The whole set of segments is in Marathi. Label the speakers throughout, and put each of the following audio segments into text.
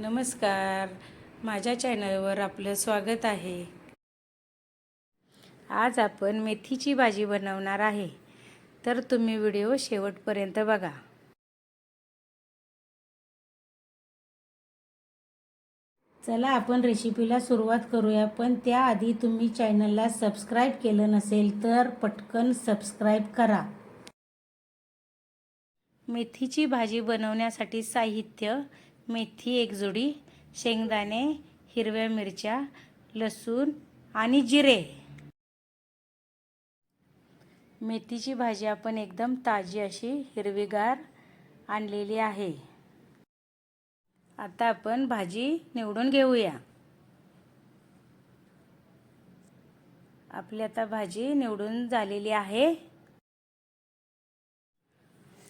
Speaker 1: नमस्कार. माझ्या चॅनलवर आपलं स्वागत आहे. आज आपण मेथीची भाजी बनवणार आहे. तर तुम्ही व्हिडिओ शेवटपर्यंत बघा. चला आपण रेसिपीला सुरुवात करूया. पण त्याआधी तुम्ही चॅनलला सबस्क्राईब केलं नसेल तर पटकन सबस्क्राईब करा. मेथीची भाजी बनवण्यासाठी साहित्य मेथी एक जोडी शेंगदाणे हिरव्या मिरच्या लसूण आणि जिरे. मेथीची भाजी आपण एकदम ताजी अशी हिरवीगार आणलेली आहे. आता आपण भाजी निवडून घेऊया. आपली आता भाजी निवडून झालेली आहे.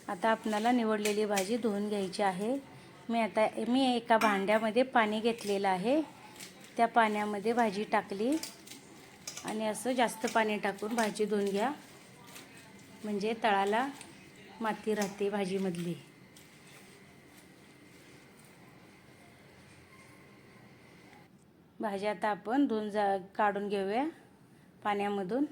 Speaker 1: आता आपणाला निवडलेली भाजी धुवून घ्यायची आहे. मी आता मी एका भांड्यामध्ये पाणी घेतलेलं आहे. त्या पाण्यामध्ये भाजी टाकली. आणि असं जास्त पाणी टाकून भाजी धुवून घ्या. म्हणजे तळाला माती राहते भाजीमधली. भाजी आता आपण धुवून जा काढून घेऊया पाण्यामधून.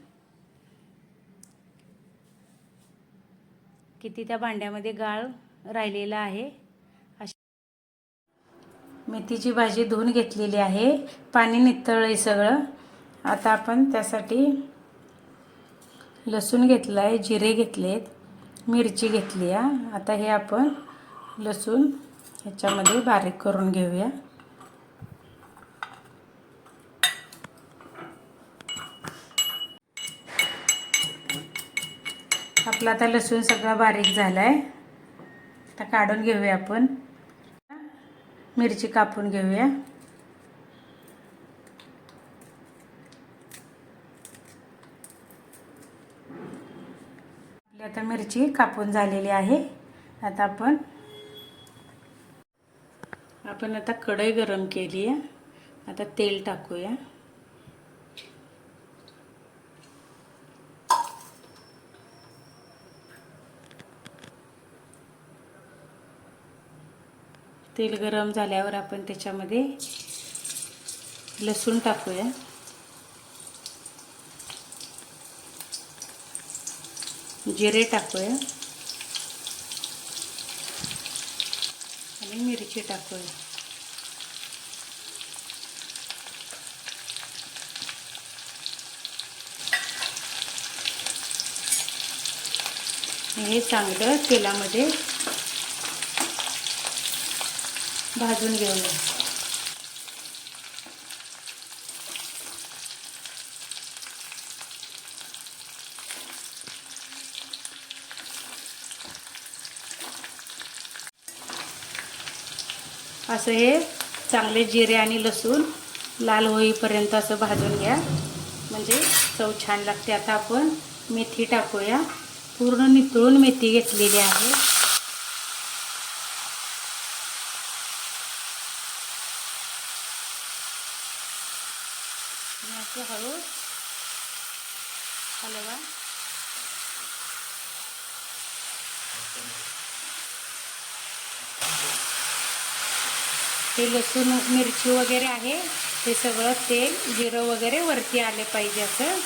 Speaker 1: किती त्या भांड्यामध्ये गाळ राहिलेला आहे. मेथीची भाजी धुवून घेतलेली आहे. पाणी नितळलं आहे सगळं. आता आपण त्यासाठी लसूण घेतला आहे जिरे घेतलेत मिरची घेतली आहे. आता हे आपण लसूण ह्याच्यामध्ये बारीक करून घेऊया. आपला आता लसूण सगळा बारीक झाला आहे आता काढून घेऊया आपण. मिरची कापून घेऊया. आपली आता मिरची कापून झालेली आहे. आता आपण आपण आता कढई गरम केली आहे. आता तेल टाकूया. तेल गरम झाल्यावर आपण त्याच्यामध्ये लसूण टाकूया. जिरे टाकूया. आणि मिरची टाकूया. हे चांगलं तेलामध्ये भाजून घेऊया. असं हे चांगले जिरे आणि लसूण लाल होईपर्यंत असं भाजून घ्या. म्हणजे चव छान लागते. आता आपण मेथी टाकूया. पूर्ण नितळून मेथी घेतलेली आहे. आणि असे हळू हलवा हे लसूण मिरची वगैरे आहे. ते सगळं तेल जिरं वगैरे वरती आले पाहिजे असं.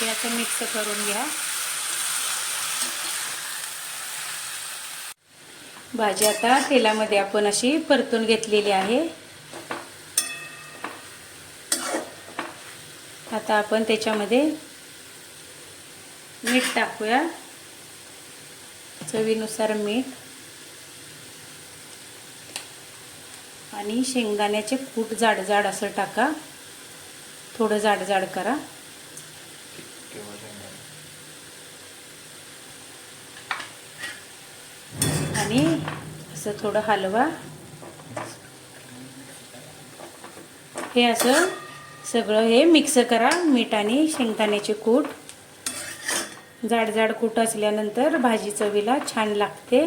Speaker 1: ते असं मिक्स करून घ्या. भाजी आता तेलामध्ये आपण अशी परतून घेतलेली आहे. आता आपण त्याच्यामध्ये मीठ टाकूया. चवीनुसार मीठ. आणि शेंगदाण्याचे कूट जाड जाड असं टाका. थोडं जाड जाड करा. आणि असं थोडं हलवा. हे असं सगळं हे मिक्स करा मीठ आणि शेंगदाण्याचे कूट. जाड जाड कूट असल्यानंतर भाजी चवीला छान लागते.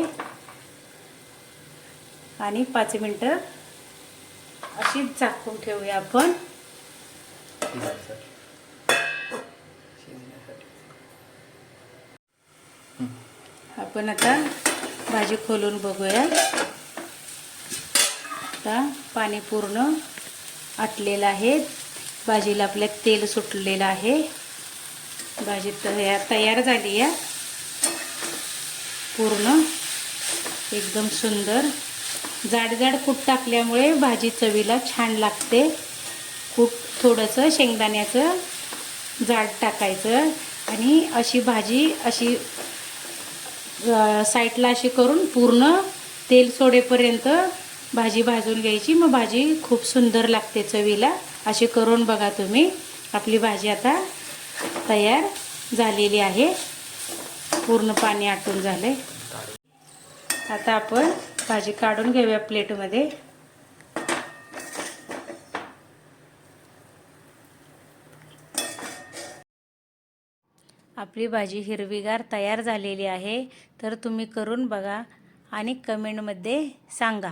Speaker 1: आणि पाच मिनटं अशीच झाकून ठेवूया आपण. आपण आता भाजी खोलून बघूया. आता पाणी पूर्ण आटलेलं आहे. भाजीला आपल्या तेल सुटलेलं आहे. भाजी तयार तयार झाली आहे. पूर्ण. एकदम सुंदर. जाड जाड कूट टाकल्यामुळे भाजी चवीला छान लागते. कूट थोडंसं शेंगदाण्याचं जाड टाकायचं आणि अशी भाजी अशी साईडला अशी करून पूर्ण तेल सोडेपर्यंत भाजी भाजून घ्यायची. मग भाजी खूप सुंदर लागते चवीला. अशी करून बघा तुम्ही. आपली भाजी आता तयार झालेली आहे. पूर्ण पाणी आटून झाले आता आपण भाजी काढून घेऊया प्लेटमध्ये. आपली भाजी हिरवीगार तयार झालेली आहे. तर तुम्ही करून बघा आणि कमेंटमध्ये सांगा.